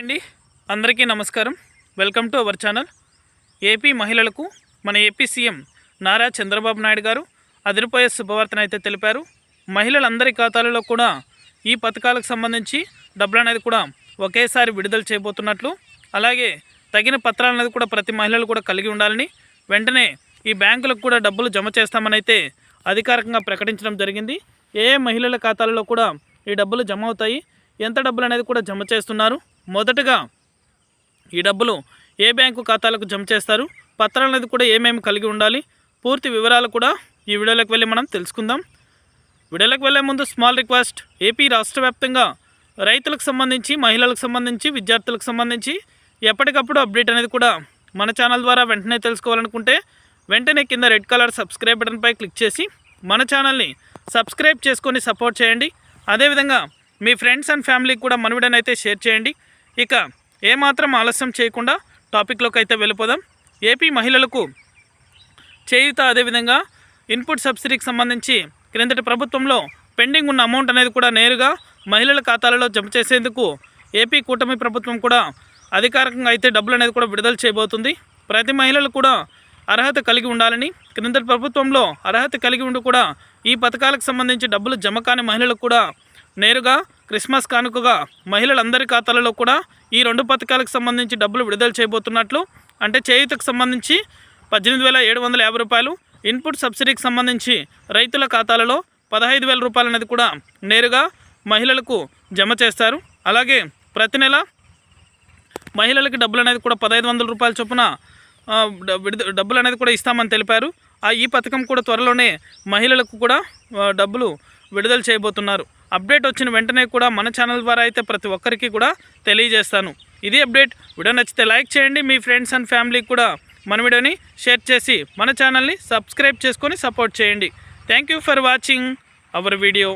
అండి. అందరికీ నమస్కారం. Welcome to our channel. AP మహిళలకు మన ఏపీ సీఎం నారా చంద్రబాబు నాయుడు గారు అదిరిపోయే శుభవార్తను అయితే తెలిపారు. మహిళలందరి ఖాతాలలో కూడా ఈ పథకాలకు సంబంధించి డబ్బులు అనేది కూడా ఒకేసారి విడుదల చేయబోతున్నట్లు అలాగే తగిన పత్రాలు అనేది కూడా ప్రతి మహిళలు కూడా కలిగి ఉండాలని వెంటనే ఈ బ్యాంకులకు కూడా డబ్బులు జమ చేస్తామని అయితే అధికారికంగా ప్రకటించడం జరిగింది. ఏ మహిళల ఖాతాలలో కూడా ఈ డబ్బులు జమ అవుతాయి? ఎంత డబ్బులు అనేది కూడా జమ చేస్తున్నారు? మొదటగా ఈ డబ్బులు ఏ బ్యాంకు ఖాతాలకు జమ చేస్తారు? పత్రాలు అనేది కూడా ఏమేమి కలిగి ఉండాలి? పూర్తి వివరాలు కూడా ఈ వీడియోలోకి వెళ్ళి మనం తెలుసుకుందాం. వీడియోలోకి వెళ్ళే ముందు స్మాల్ రిక్వెస్ట్ ఏపీ రాష్ట్ర వ్యాప్తంగా రైతులకు సంబంధించి మహిళలకు సంబంధించి విద్యార్థులకు సంబంధించి ఎప్పటికప్పుడు అప్డేట్ అనేది కూడా మన ఛానల్ ద్వారా వెంటనే తెలుసుకోవాలనుకుంటే వెంటనే కింద రెడ్ కలర్ సబ్స్క్రైబ్ బటన్పై క్లిక్ చేసి మన ఛానల్ని సబ్స్క్రైబ్ చేసుకొని సపోర్ట్ చేయండి. అదేవిధంగా మీ ఫ్రెండ్స్ అండ్ ఫ్యామిలీకి కూడా మన వీడియోని అయితే షేర్ చేయండి. ఇక ఏమాత్రం ఆలస్యం చేయకుండా టాపిక్లోకి అయితే వెళ్ళిపోదాం. ఏపీ మహిళలకు చేయుత అదేవిధంగా ఇన్పుట్ సబ్సిడీకి సంబంధించి క్రిందటి ప్రభుత్వంలో పెండింగ్ ఉన్న అమౌంట్ అనేది కూడా నేరుగా మహిళల ఖాతాలలో జమ చేసేందుకు ఏపీ కూటమి ప్రభుత్వం కూడా అధికారికంగా అయితే డబ్బులు అనేది కూడా విడుదల చేయబోతుంది. ప్రతి మహిళలు కూడా అర్హత కలిగి ఉండాలని క్రిందటి ప్రభుత్వంలో అర్హత కలిగి ఉండి కూడా ఈ పథకాలకు సంబంధించి డబ్బులు జమ కాని మహిళలకు కూడా నేరుగా క్రిస్మస్ కానుకగా మహిళలందరి ఖాతాలలో కూడా ఈ రెండు పథకాలకు సంబంధించి డబ్బులు విడుదల చేయబోతున్నట్లు అంటే చేయుతకు సంబంధించి పద్దెనిమిది వేల ఏడు వందల యాభై రూపాయలు ఇన్పుట్ సబ్సిడీకి సంబంధించి రైతుల ఖాతాలలో పదహైదు వేల రూపాయలు అనేది కూడా నేరుగా మహిళలకు జమ చేస్తారు. అలాగే ప్రతి నెల మహిళలకి డబ్బులు అనేది కూడా పదహైదు వందల రూపాయల చొప్పున డబ్బులు అనేది కూడా ఇస్తామని తెలిపారు. ఆ ఈ పథకం కూడా త్వరలోనే మహిళలకు కూడా డబ్బులు విడుదల చేయబోతున్నారు. అప్డేట్ వచ్చిన వెంటనే కూడా మన ఛానల్ ద్వారా అయితే ప్రతి ఒక్కరికి కూడా తెలియజేస్తాను. ఇది అప్డేట్. వీడియో నచ్చితే లైక్ చేయండి. మీ ఫ్రెండ్స్ అండ్ ఫ్యామిలీకి కూడా మన వీడియోని షేర్ చేసి మన ఛానల్ని సబ్స్క్రైబ్ చేసుకొని సపోర్ట్ చేయండి. Thank you for watching our video.